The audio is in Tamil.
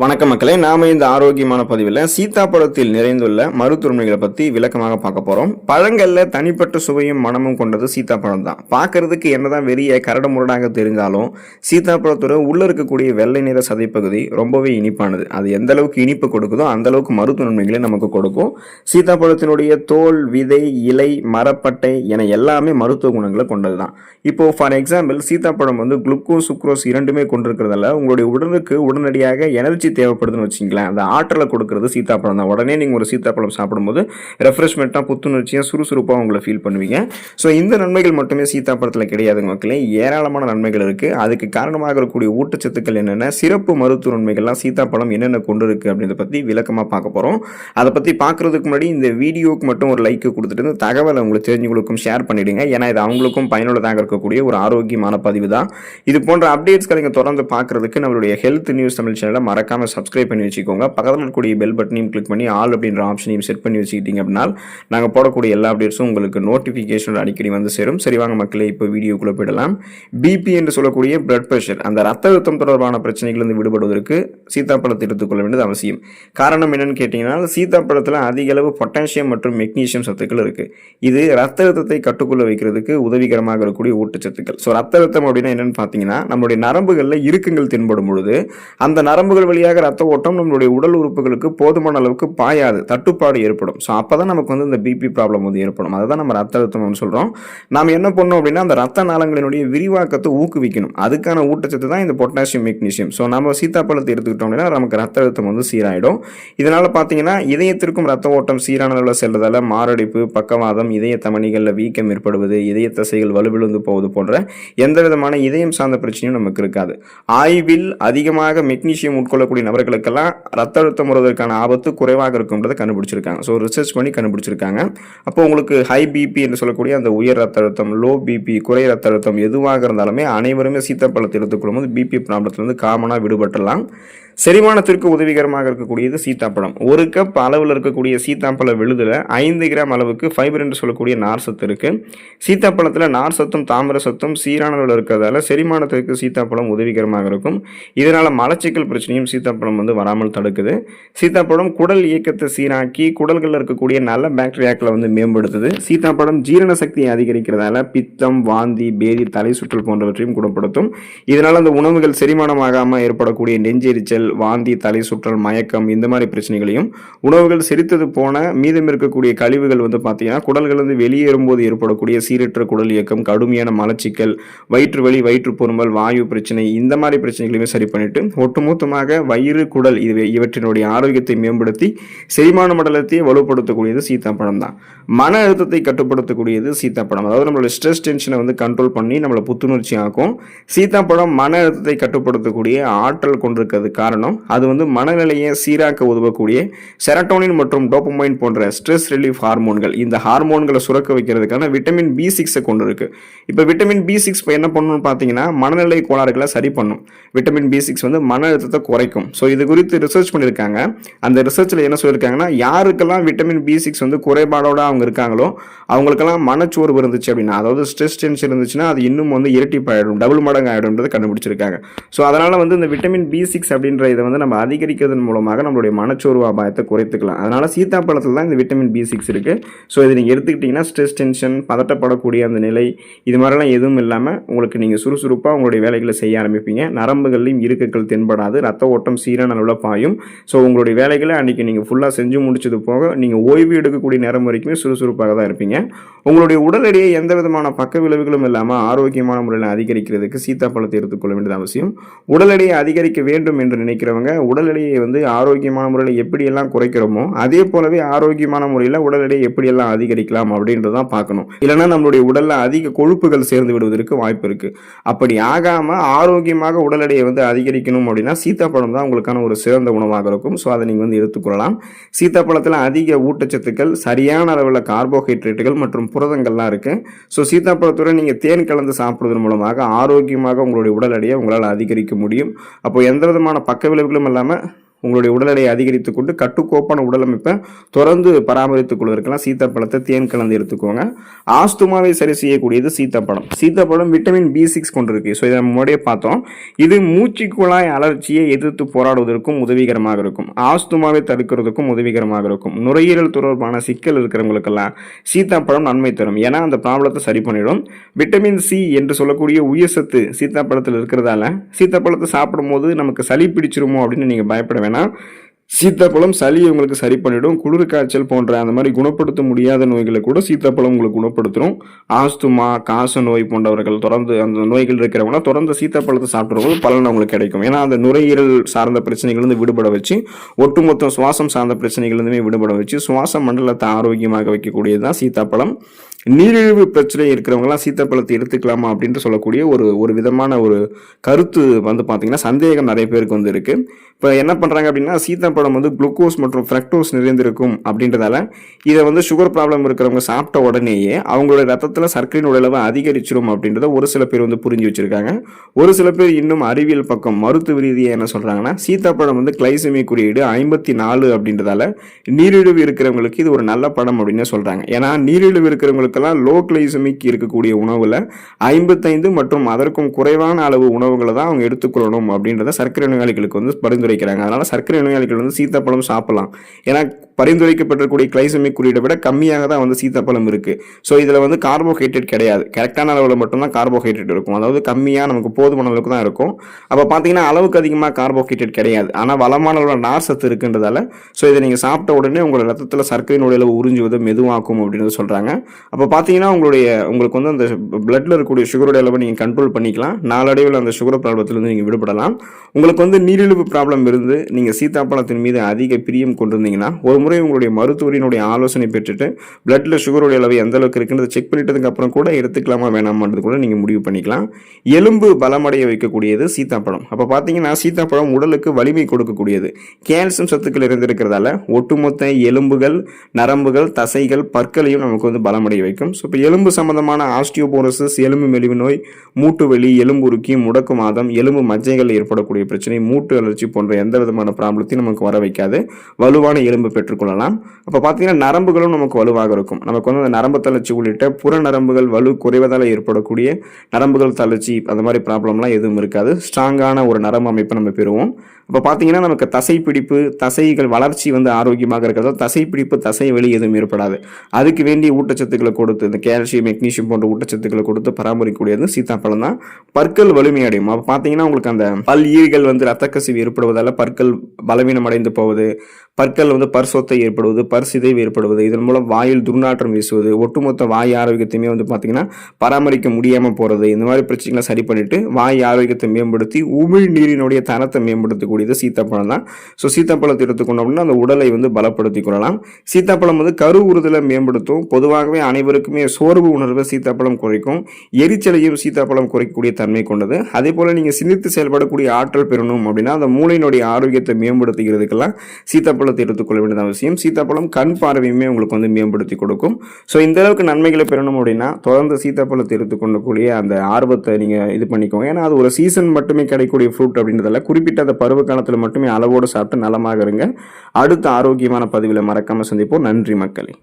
வணக்க மக்களே நாம இந்த ஆரோக்கியமான பதிவில் சீத்தாப்பழத்தில் நிறைந்துள்ள மருத்துவமனைகளை பத்தி விளக்கமாக பார்க்க போறோம். பழங்கள்ல தனிப்பட்ட சுவையும் மனமும் கொண்டது சீத்தாப்பழம் தான். பார்க்கறதுக்கு என்னதான் வெறிய கரடு முரடாக தெரிஞ்சாலும் சீத்தாப்பழத்தோட உள்ள இருக்கக்கூடிய வெள்ளை நிற சதைப்பகுதி ரொம்பவே இனிப்பானது. அது எந்த அளவுக்கு இனிப்பு கொடுக்குதோ அந்த அளவுக்கு மருத்துவ நன்மைகளை நமக்கு கொடுக்கும். சீத்தாப்பழத்தினுடைய தோல் விதை இலை மரப்பட்டை என எல்லாமே மருத்துவ குணங்களை கொண்டது தான் இப்போ ஃபார் எக்ஸாம்பிள் சீத்தாப்பழம் வந்து குளுக்கோஸ் சுக்ரோஸ் இரண்டுமே கொண்டிருக்கிறதால உங்களுடைய உடலுக்கு உடனடியாக எனர்ஜி தேவைப்படுதுன்னு வச்சிங்களேன் அந்த ஆற்றலை கொடுக்கறது சீத்தாப்பழம் தான். உடனே நீங்கள் ஒரு சீத்தாப்பழம் சாப்பிடும்போது ரெஃப்ரெஷ்மெண்ட்டாக புத்துணர்ச்சியாக சுறுசுறுப்பாக உங்களை ஃபீல் பண்ணுவீங்க. ஸோ இந்த நன்மைகள் மட்டுமே சீத்தாப்பழத்தில் கிடையாதுங்க மக்களே. ஏராளமான நன்மைகள் இருக்குது அதுக்கு காரணமாக இருக்கக்கூடிய ஊட்டச்சத்துக்கள் என்னென்ன? சிறப்பு மருத்துவ நன்மைகள்லாம் சீத்தாப்பழம் என்னென்ன கொண்டு இருக்கு அப்படின்றத பற்றி விளக்கமாக பார்க்க போகிறோம் அதை பற்றி பார்க்குறதுக்கு முன்னாடி இந்த வீடியோவுக்கு மட்டும் ஒரு லைக்கு கொடுத்துட்டு இந்த தகவலை உங்களுக்கு தெரிஞ்சவங்களுக்கும் ஷேர் பண்ணிவிடுங்க ஏன்னா இது அவங்களுக்கும் பயனுள்ளதாக இருக்கக்கூடிய ஒரு ஆரோக்கியமான பதிவு தான். இது போன்ற அப்டேட்ஸ்களை நீங்கள் தொடர்ந்து பார்க்குறதுக்கு நம்மளுடைய ஹெல்த் நியூஸ் தமிழ் சேனலை மறக்காமல் சப்ஸ்கிரைப் பண்ணி வச்சுக்கோங்க. பக்கத்தில் இருக்கக்கூடிய பெல் பட்டனையும் கிளிக் பண்ணி ஆல் அப்படின்ற ஆப்ஷனையும் செட் பண்ணி வச்சுக்கிட்டீங்க அப்படின்னா நாங்கள் போடக்கூடிய எல்லா அப்டேட்ஸும் உங்களுக்கு நோட்டிஃபிகேஷன் அடிக்கடி வந்து சேரும். சரி வாங்க மக்களே இப்போ வீடியோக்குள்ளே போயிடலாம். பிபி என்று சொல்லக்கூடிய பிளட் ப்ரெஷர் அந்த ரத்த அழுத்தம் தொடர்பான பிரச்சனைகளிலிருந்து விடுபடுவதற்கு சீத்தாப்பழத்தை எடுத்துக்கொள்ள வேண்டியது அவசியம். காரணம் என்னன்னு கேட்டிங்கன்னா சீத்தாப்பழத்தில் அதிக அளவு பொட்டாசியம் மற்றும் மெக்னீஷியம் சத்துக்கள் இருக்குது இது ரத்த அழுத்தத்தை கட்டுக்குள்ள வைக்கிறதுக்கு உதவிகரமாக இருக்கக்கூடிய ஊட்டச்சத்துக்கள். ஸோ ரத்த அழுத்தம் அப்படின்னா என்னென்னு பார்த்தீங்கன்னா நம்மளுடைய நரம்புகளில் இருக்குங்கள் தென்படும் பொழுது அந்த நரம்புகள் வழியாக ரத்த ஓட்டம் நம்மளுடைய உடல் உறுப்புகளுக்கு போதுமான அளவுக்கு பாயாது தட்டுப்பாடு ஏற்படும். ஸோ அப்போ தான் நமக்கு வந்து இந்த பிபி ப்ராப்ளம் வந்து ஏற்படும். அதை தான் நம்ம ரத்த அழுத்தம்னு சொல்கிறோம் நாம் என்ன பண்ணோம் அப்படின்னா அந்த ரத்த நாளங்களினுடைய விரிவாக்கத்தை ஊக்குவிக்கணும். அதுக்கான ஊட்டச்சத்து தான் இந்த பொட்டாசியம் மெக்னீசியம் ஸோ நம்ம சீத்தாப்பழத்தை எடுத்துக்கிட்டோம் அப்படின்னா நமக்கு ரத்த அழுத்தம் வந்து சீராயிடும். இதனால் பார்த்தீங்கன்னா இதயத்திற்கும் ரத்த ஓட்டம் சீரான அளவில் செல்றதால மாரடைப்பு பக்கவாதம் இதய தமணிகளில் வீக்கம் ஏற்படுவது இதய தசைகள் வலுவிழுந்து போவது போன்ற எந்த விதமான இதயம் சார்ந்த பிரச்சனையும் நமக்கு இருக்காது. ஆய்வில் அதிகமாக மெக்னீசியம் உட்கொள்ளக்கூடிய நபர்களுக்கெல்லாம் ரத்த அழுத்தம் வருவதற்கான ஆபத்து குறைவாக இருக்கும்ன்றதை கண்டுபிடிச்சிருக்காங்க. ஸோ ரிசர்ச் பண்ணி கண்டுபிடிச்சிருக்காங்க. அப்போ உங்களுக்கு ஹை பிபி என்று சொல்லக்கூடிய அந்த உயர் ரத்த அழுத்தம் லோ பிபி குறை ரத்த அழுத்தம் எதுவாக இருந்தாலுமே அனைவருமே சீத்தப்பழத்தை எடுத்துக்கொள்ளும் போது பிபி ப்ராப்ளத்துலேருந்து காமனாக விடுபட்டலாம் செரிமானத்திற்கு உதவிகரமாக இருக்கக்கூடியது சீத்தாப்பழம். ஒரு கப் அளவில் இருக்கக்கூடிய சீத்தாப்பழ விழுதில் ஐந்து கிராம் அளவுக்கு ஃபைபர் என்று சொல்லக்கூடிய நார் சத்து இருக்குது சீத்தாப்பழத்தில் நார் சத்தும் தாமிர சத்தும் சீரான அளவில் இருக்கிறதால செரிமானத்திற்கு சீத்தாப்பழம் உதவிகரமாக இருக்கும். இதனால் மலச்சிக்கல் பிரச்சனையும் சீத்தாப்பழம் வந்து வராமல் தடுக்குது. சீத்தாப்பழம் குடல் இயக்கத்தை சீராக்கி குடல்களில் இருக்கக்கூடிய நல்ல பாக்டீரியாக்களை வந்து மேம்படுத்துது. சீத்தாப்பழம் ஜீரண சக்தியை அதிகரிக்கிறதால பித்தம் வாந்தி பேதி தலை சுற்றல் போன்றவற்றையும் குணப்படுத்தும். இதனால் அந்த உணவுகள் செரிமானமாகாமல் ஏற்படக்கூடிய நெஞ்செரிச்சல் வாந்தி தலை சுற்றல் மயக்கம் இந்த மாதிரி பிரச்சனைகளையும் உணவுகள் செரித்தது போன மீதம் இருக்கக்கூடிய கழிவுகள் வந்து பார்த்தீங்கன்னா குடல்கள் வந்து வெளியேறும்போது ஏற்படக்கூடிய சீரற்ற குடல் இயக்கம் கடுமையான மலச்சிக்கல் வயிற்று வலி வயிற்று பொறுமல் வாயு பிரச்சனை இந்த மாதிரி பிரச்சனைகளையுமே சரி பண்ணிட்டு ஒட்டுமொத்தமாக வயிறு குடல் இது இவற்றினுடைய ஆரோக்கியத்தை மேம்படுத்தி செரிமான மண்டலத்தை வலுப்படுத்தக்கூடியது சீத்தாப்பழம் தான். மன அழுத்தத்தை கட்டுப்படுத்தக்கூடியது சீத்தாப்பழம். அதாவது நம்மளோட ஸ்ட்ரெஸ் டென்ஷனை வந்து கண்ட்ரோல் பண்ணி நம்மளை புத்துணர்ச்சி ஆக்கும் சீத்தாப்பழம் மன அழுத்தத்தை கட்டுப்படுத்தக்கூடிய ஆற்றல் கொண்டிருக்கிறது காரணம் அது வந்து மனநிலையை சீராக்க உதவக்கூடிய செரட்டோனின் மற்றும் டோப்பமைன் போன்ற ஸ்ட்ரெஸ் ரிலீஃப் ஹார்மோன்கள். இந்த ஹார்மோன்களை சுரக்க வைக்கிறதுக்கான விட்டமின் பி சிக்ஸை கொண்டு இருக்கு இப்போ விட்டமின் பி சிக்ஸ் இப்போ என்ன பண்ணணும்னு பார்த்தீங்கன்னா மனநிலை கோளாறுகளை சரி பண்ணும். விட்டமின் பி சிக்ஸ் வந்து மன அழுத்தத்தை குறைக்கும். ஸோ இது குறித்து ரிசர்ச் பண்ணியிருக்காங்க. அந்த ரிசர்ச்சில் என்ன சொல்லியிருக்காங்கன்னா யாருக்கெல்லாம் விட்டமின் பி சிக்ஸ் வந்து குறைபாடோட அவங்க இருக்காங்களோ அவங்களுக்கெல்லாம் மனச்சோர்வு இருந்துச்சு அப்படின்னா அதாவது ஸ்ட்ரெஸ் டென்ஷன் இருந்துச்சுன்னா அது இன்னும் வந்து இரட்டிப்பாயிடும். டபுள் மடங்கு ஆகிடும்ன்றது கண்டுபிடிச்சிருக்காங்க. ஸோ அதனால் வந்து இந்த விட்டமின் பி சிக்ஸ் அப்படின்ற இதை வந்து நம்ம அதிகரிக்கிறதன் மூலமாக நம்மளுடைய மனச்சோர்வு அபாயத்தை குறைத்துக்கலாம். அதனால் சீத்தாப்பழத்தில் தான் இந்த விட்டமின் பி சிக்ஸ் இருக்குது ஸோ இதை நீங்கள் எடுத்துக்கிட்டிங்கன்னா ஸ்ட்ரெஸ் டென்ஷன் பதட்டப்படக்கூடிய அந்த நிலை இது மாதிரிலாம் எதுவும் இல்லாமல் உங்களுக்கு நீங்கள் சுறுசுறுப்பாக உங்களுடைய வேலைகளை செய்ய ஆரம்பிப்பீங்க. நரம்புகள்லையும் இறுக்கங்கள் தென்படாது. ரத்த ஓட்டம் சீரான அளவில் பாயும். ஸோ உங்களுடைய வேலைகளை அன்றைக்கி நீங்கள் ஃபுல்லாக செஞ்சு முடிச்சது போக நீங்கள் ஓய்வு எடுக்கக்கூடிய நேரம் வரைக்குமே சுறுசுறுப்பாக தான் இருப்பீங்க. உங்களுடைய உடல் எடையை எந்த விதமான பக்க விளைவுகளும் இல்லாமல் ஆரோக்கியமான முறையில் அதிகரிக்கிறதுக்கு சீத்தாப்பழத்தை எடுத்துக்கொள்ள வேண்டியது அவசியம். உடல் எடையை அதிகரிக்க வேண்டும் என்று நினைக்கிறவங்க உடல் எடையை வந்து ஆரோக்கியமான முறையில் எப்படியெல்லாம் குறைக்கிறோமோ அதே போலவே ஆரோக்கியமான முறையில் உடல் எடையை எப்படியெல்லாம் அதிகரிக்கலாம் அப்படின்றதான் பார்க்கணும். இல்லைன்னா நம்மளுடைய உடலில் அதிக கொழுப்புகள் சேர்ந்து விடுவதற்கு வாய்ப்பு இருக்குது அப்படி ஆகாமல் ஆரோக்கியமாக உடல் எடையை வந்து அதிகரிக்கணும் அப்படின்னா சீத்தாப்பழம் தான் உங்களுக்கான ஒரு சிறந்த உணவாக இருக்கும். ஸோ அதை நீங்கள் வந்து எடுத்துக்கொள்ளலாம் சீத்தாப்பழத்தில் அதிக ஊட்டச்சத்துக்கள் சரியான அளவில் கார்போஹைட்ரேட்டுகள் மற்றும் புரதங்கள்லாம் இருக்குது ஸோ சீத்தாப்பழத்துடன் நீங்கள் தேன் கலந்து சாப்பிடுவதன் மூலமாக ஆரோக்கியமாக உங்களுடைய உடல் எடையை உங்களால் அதிகரிக்க முடியும். அப்போ எந்த விதமான பக்க பக்க விளைவுகளும் இல்லாமல் உங்களுடைய உடல் எடையை அதிகரித்து கொண்டு கட்டுக்கோப்பான உடல் அமைப்பை தொடர்ந்து பராமரித்துக் கொள்வதற்கெல்லாம் சீத்தாப்பழத்தை தேன் கலந்து எடுத்துக்கோங்க. ஆஸ்துமாவை சரி செய்யக்கூடியது சீத்தாப்பழம். சீத்தாப்பழம் விட்டமின் பி சிக்ஸ் கொண்டிருக்கு. ஸோ இதை முன்னாடியே பார்த்தோம். இது மூச்சு குழாய் அலர்ச்சியை எதிர்த்து போராடுவதற்கும் உதவிகரமாக இருக்கும். ஆஸ்துமாவை தடுக்கிறதுக்கும் உதவிகரமாக இருக்கும். நுரையீரல் தொடர்பான சிக்கல் இருக்கிறவங்களுக்கெல்லாம் சீத்தாப்பழம் நன்மை தரும். ஏன்னா அந்த ப்ராப்ளத்தை சரி பண்ணிடும். விட்டமின் சி என்று சொல்லக்கூடிய உயிர் சத்து சீத்தாப்பழத்தில் இருக்கிறதால சீத்தாப்பழத்தை சாப்பிடும்போது நமக்கு சளி பிடிச்சிருமோ அப்படின்னு நீங்கள் பயப்பட பார்த்தீங்கன்னா சீத்தாப்பழம் சளி உங்களுக்கு சரி பண்ணிடும் குளிர் காய்ச்சல் போன்ற அந்த மாதிரி குணப்படுத்த முடியாத நோய்களை கூட சீத்தாப்பழம் உங்களுக்கு குணப்படுத்தும். ஆஸ்துமா காச நோய் போன்றவர்கள் தொடர்ந்து அந்த நோய்கள் இருக்கிறவங்களாம் தொடர்ந்து சீத்தாப்பழத்தை சாப்பிட்றவங்க பலன் அவங்களுக்கு கிடைக்கும். ஏன்னா அந்த நுரையீரல் சார்ந்த பிரச்சனைகள்ந்து விடுபட வச்சு ஒட்டுமொத்த சுவாசம் சார்ந்த பிரச்சனைகள்ந்துமே விடுபட வச்சு சுவாச மண்டலத்தை ஆரோக்கியமாக வைக்கக்கூடியது தான் சீத்தாப்பழம். நீரிழிவு பிரச்சனை இருக்கிறவங்கலாம் சீத்தாப்பழத்தை எடுத்துக்கலாமா அப்படின்ட்டு சொல்லக்கூடிய ஒரு ஒரு விதமான ஒரு கருத்து வந்து பார்த்தீங்கன்னா சந்தேகம் நிறைய பேருக்கு வந்து இருக்கு. இப்போ என்ன பண்ணுறாங்க அப்படின்னா சீத்தாப்பழம் வந்து குளுக்கோஸ் மற்றும் ஃப்ரக்டோஸ் நிறைந்திருக்கும் அப்படின்றதால இதை வந்து சுகர் ப்ராப்ளம் இருக்கிறவங்க சாப்பிட்ட உடனேயே அவங்களோட ரத்தத்தில் சர்க்கரையின் அளவு அதிகரிச்சிரும் அப்படின்றத ஒரு சில பேர் வந்து புரிஞ்சு வச்சிருக்காங்க. ஒரு சில பேர் இன்னும் அறிவியல் பக்கம் மருத்துவ ரீதியாக என்ன சொல்கிறாங்கன்னா சீத்தாப்பழம் வந்து கிளைசமி குறியீடு ஐம்பத்தி நாலு அப்படின்றதால நீரிழிவு இருக்கிறவங்களுக்கு இது ஒரு நல்ல படம் அப்படின்னு சொல்கிறாங்க ஏன்னா நீரிழிவு இருக்கிறவங்களுக்கு இருக்கிறவங்களுக்கெல்லாம் லோ கிளைசமிக் இருக்கக்கூடிய உணவில் ஐம்பத்தைந்து மற்றும் அதற்கும் குறைவான அளவு உணவுகளை தான் அவங்க எடுத்துக்கொள்ளணும் அப்படின்றத சர்க்கரை நோயாளிகளுக்கு வந்து பரிந்துரைக்கிறாங்க. அதனால சர்க்கரை நோயாளிகள் வந்து சீத்தாப்பழம் சாப்பிடலாம். ஏன்னா பரிந்துரைக்கப்பட்டிருக்கக்கூடிய கிளைசமிக் குறியீடை விட கம்மியாக தான் வந்து சீத்தாப்பழம் இருக்குது ஸோ இதில் வந்து கார்போஹைட்ரேட் கிடையாது. கரெக்டான அளவில் மட்டும்தான் கார்போஹைட்ரேட் இருக்கும். அதாவது கம்மியாக நமக்கு போதுமான அளவுக்கு தான் இருக்கும். அப்போ பார்த்தீங்கன்னா அளவுக்கு அதிகமாக கார்போஹைட்ரேட் கிடையாது. ஆனால் வளமான அளவில் நார் சத்து இருக்குன்றதால ஸோ இதை நீங்கள் சாப்பிட்ட உடனே உங்களோட ரத்தத்தில் சர்க்கரையினுடைய அளவு உறிஞ்சுவது மெதுவாக்கும் அப்படின்னு சொல்கிறாங்க அப்போ பார்த்தீங்கன்னா உங்களுடைய உங்களுக்கு வந்து அந்த பிளட்டில் இருக்கக்கூடிய சுகருடைய அளவை நீங்கள் கண்ட்ரோல் பண்ணிக்கலாம். நாளடைவில் அந்த சுகர் ப்ராப்ளத்திலிருந்து நீங்கள் விடுபடலாம். உங்களுக்கு வந்து நீரிழிவு ப்ராப்ளம் இருந்து நீங்கள் சீத்தாப்பழத்தின் மீது அதிக பிரியம் கொண்டிருந்தீங்கன்னா ஒரு முறை உங்களுடைய மருத்துவரினுடைய ஆலோசனை பெற்றுட்டு பிளட்டில் சுகருடைய அளவு எந்த அளவுக்கு இருக்குன்றதை செக் பண்ணிட்டதுக்கு அப்புறம் கூட எடுத்துக்கலாமா வேணாமான்றது கூட நீங்கள் முடிவு பண்ணிக்கலாம். எலும்பு பலமடைய வைக்கக்கூடியது சீத்தாப்பழம். அப்போ பார்த்தீங்கன்னா சீத்தாப்பழம் உடலுக்கு வலிமை கொடுக்கக்கூடியது. கேல்சியம் சத்துக்கள் இருந்திருக்கிறதால ஒட்டுமொத்த எலும்புகள் நரம்புகள் தசைகள் பற்களையும் நமக்கு வந்து பலமடைய வைக்கும். ஸோ இப்போ எலும்பு சம்பந்தமான ஆஸ்டியோபோரோசிஸ் எலும்பு மெலிவு நோய் மூட்டு எலும்புருக்கி எலும்பு உருக்கி முடக்கு மாதம் எலும்பு மஜ்ஜைகள் ஏற்படக்கூடிய பிரச்சனை மூட்டு அலர்ச்சி போன்ற எந்த விதமான ப்ராப்ளத்தையும் நமக்கு வர வைக்காது. வலுவான எலும்பு கொள்ளலாம். அப்போ பார்த்தீங்கன்னா நரம்புகளும் நமக்கு வலுவாக இருக்கும். நமக்கு வந்து அந்த நரம்பு தளர்ச்சி உள்ளிட்ட புற நரம்புகள் வலு குறைவதால் ஏற்படக்கூடிய நரம்புகள் தளர்ச்சி அந்த மாதிரி ப்ராப்ளம்லாம் எதுவும் இருக்காது. ஸ்ட்ராங்கான ஒரு நரம்பு அமைப்பை நம்ம பெறுவோம். இப்போ பார்த்தீங்கன்னா நமக்கு தசை பிடிப்பு தசைகள் வளர்ச்சி வந்து ஆரோக்கியமாக இருக்கிறதோ தசை பிடிப்பு தசை வலி எதுவும் ஏற்படாது. அதுக்கு வேண்டிய ஊட்டச்சத்துக்களை கொடுத்து இந்த கால்சியம் மெக்னீஷியம் போன்ற ஊட்டச்சத்துக்களை கொடுத்து பராமரிக்கக்கூடியது சீத்தாப்பழம் தான். பற்கள் வலிமையடையும் அப்போ பார்த்தீங்கன்னா உங்களுக்கு அந்த பல் ஈறுகள் வந்து ரத்த கசிவு ஏற்படுவதால் பற்கள் பலவீனம் அடைந்து போவது பற்கள் வந்து பர்சொத்தை ஏற்படுவது பர்சிதைவு ஏற்படுவது இதன் மூலம் வாயில் துர்நாற்றம் வீசுவது ஒட்டுமொத்த வாய் ஆரோக்கியத்தையுமே வந்து பார்த்தீங்கன்னா பராமரிக்க முடியாமல் போகிறது இந்த மாதிரி பிரச்சனைகளை சரி பண்ணிட்டு வாய் ஆரோக்கியத்தை மேம்படுத்தி உமிழ் நீரினுடைய தரத்தை மேம்படுத்தக்கூடியது சீத்தாப்பழம் தான். ஸோ சீத்தாப்பழத்தை எடுத்துக்கணும் அப்படின்னா அந்த உடலை வந்து பலப்படுத்திக் கொள்ளலாம். சீத்தாப்பழம் வந்து கரு உறுதலை மேம்படுத்தும். பொதுவாகவே அனைவருக்குமே சோர்வு உணர்வை சீத்தாப்பழம் குறைக்கும். எரிச்சலையும் சீத்தாப்பழம் குறைக்கக்கூடிய தன்மை கொண்டது. அதே போல் நீங்கள் சிந்தித்து செயல்படக்கூடிய ஆற்றல் பெறணும் அப்படின்னா அந்த மூளையினுடைய ஆரோக்கியத்தை மேம்படுத்துகிறதுக்கெல்லாம் சீத்தாப்பழத்தை எடுத்துக்கொள்ள வேண்டியது அவசியம். சீத்தாப்பழம் கண் பார்வையுமே உங்களுக்கு வந்து மேம்படுத்தி கொடுக்கும். ஸோ இந்த அளவுக்கு நன்மைகளை பெறணும் அப்படின்னா தொடர்ந்து சீத்தாப்பழத்தை எடுத்துக்கொள்ளக்கூடிய அந்த ஆர்வத்தை நீங்கள் இது பண்ணிக்கோங்க. ஏன்னா அது ஒரு சீசன் மட்டுமே கிடைக்கக்கூடிய ஃப்ரூட் அப்படின்றதால குறிப்பிட்ட அந்த பருவ காலத்தில் மட்டுமே அளவோடு சாப்பிட்டு நலமாக இருங்க. அடுத்த ஆரோக்கியமான பதிவில் மறக்காமல் சந்திப்போம். நன்றி மக்களே.